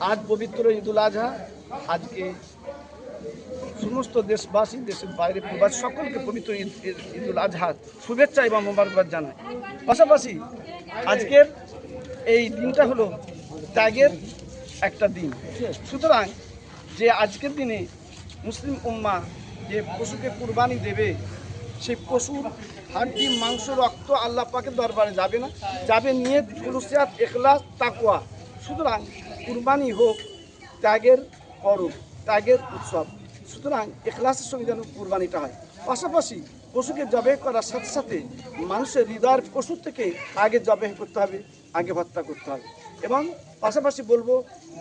আজ পবিত্র ঈদুল আজহা। আজকে সমস্ত দেশবাসী, দেশের বাইরে প্রবাসী সকলকে পবিত্র ঈদ, ঈদ- ঈদুল আজহা শুভেচ্ছা এবং মোবারকবাদ জানায় পাশাপাশি আজকের এই দিনটা হলো ত্যাগের একটা দিন। সুতরাং যে আজকের দিনে মুসলিম উম্মা যে পশুকে কুরবানি দেবে, সেই পশুর হাড্ডি মাংস, রক্ত আল্লাহ পাকের দরবারে যাবে না। যাবে নিয়ে কুলুসিয়াত এখলাস তাকুয়া সুতরাং কুরবানি হোক, ত্যাগের পরব ত্যাগের উৎসব। সুতরাং এখলাসের সঙ্গে যেন কুরবানিটা হয়। পাশাপাশি পশুকে জবে করার সাথে সাথে মানুষের হৃদয়ের পশু থেকে আগে জবে করতে হবে, আগে হত্যা করতে হবে। এবং পাশাপাশি বলব,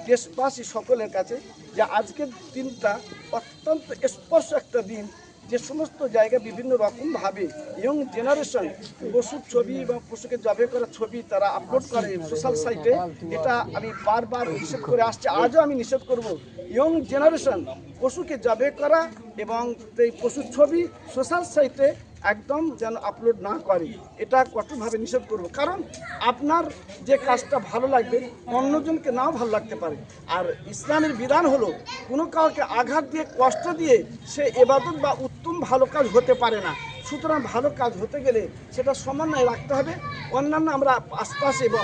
দেশবাসী সকলের কাছে যে আজকের দিনটা অত্যন্ত স্পর্শ একটা দিন। যে সমস্ত জায়গায় বিভিন্ন রকমভাবে ইয়ং জেনারেশন পশুর ছবি এবং পশুকে জবে করা ছবি তারা আপলোড করে সোশ্যাল সাইটে এটা আমি বারবার নিষেধ করে আসছি। আজও আমি নিষেধ করব ইয়ং জেনারেশন পশুকে জবে করা এবং এই পশুর ছবি সোশ্যাল সাইটে একদম যেন আপলোড না করে, এটা কঠোরভাবে নিষেধ করব। কারণ আপনার যে কাজটা ভালো লাগবে, অন্যজনকে নাও ভালো লাগতে পারে। আর ইসলামের বিধান হলো, কোনো কাউকে আঘাত দিয়ে, কষ্ট দিয়ে সে এবাদত বা ভালো কাজ হতে পারে না। সুতরাং ভালো কাজ হতে গেলে সেটা সমন্বয় রাখতে হবে। অন্যান্য আমরা আশপাশ এবং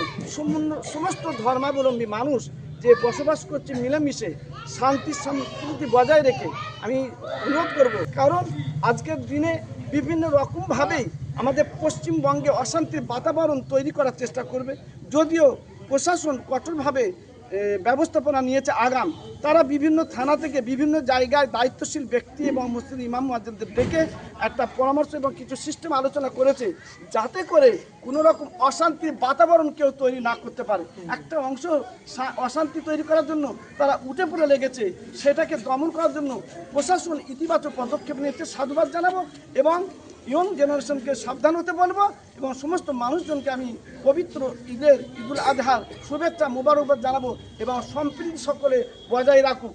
সমস্ত ধর্মাবলম্বী মানুষ যে বসবাস করছে মিলেমিশে শান্তি সম্প্রীতি বজায় রেখে আমি অনুরোধ করব। কারণ আজকের দিনে বিভিন্ন রকমভাবেই আমাদের পশ্চিমবঙ্গে অশান্তির বাতাবরণ তৈরি করার চেষ্টা করবে। যদিও প্রশাসন কঠোরভাবে ব্যবস্থাপনা নিয়েছে আগাম। তারা বিভিন্ন থানা থেকে বিভিন্ন জায়গায় দায়িত্বশীল ব্যক্তি এবং মসজিদ ইমাম মুয়াজ্জিনদের ডেকে একটা পরামর্শ এবং কিছু সিস্টেম আলোচনা করেছে যাতে করে কোনো রকম অশান্তির বাতাবরণ কেউ তৈরি না করতে পারে। একটা অংশ অশান্তি তৈরি করার জন্য তারা উঠে পড়ে লেগেছে। সেটাকে দমন করার জন্য প্রশাসন ইতিবাচক পদক্ষেপ নিচ্ছে সাধুবাদ জানাব এবং ইয়ং জেনারেশনকে সাবধান হতে বলব এবং সমস্ত মানুষজনকে আমি পবিত্র ঈদের, ঈদুল আজহার শুভেচ্ছা মোবারকবাদ জানাব এবং সম্প্রীতি সকলে বজায় রাখুক।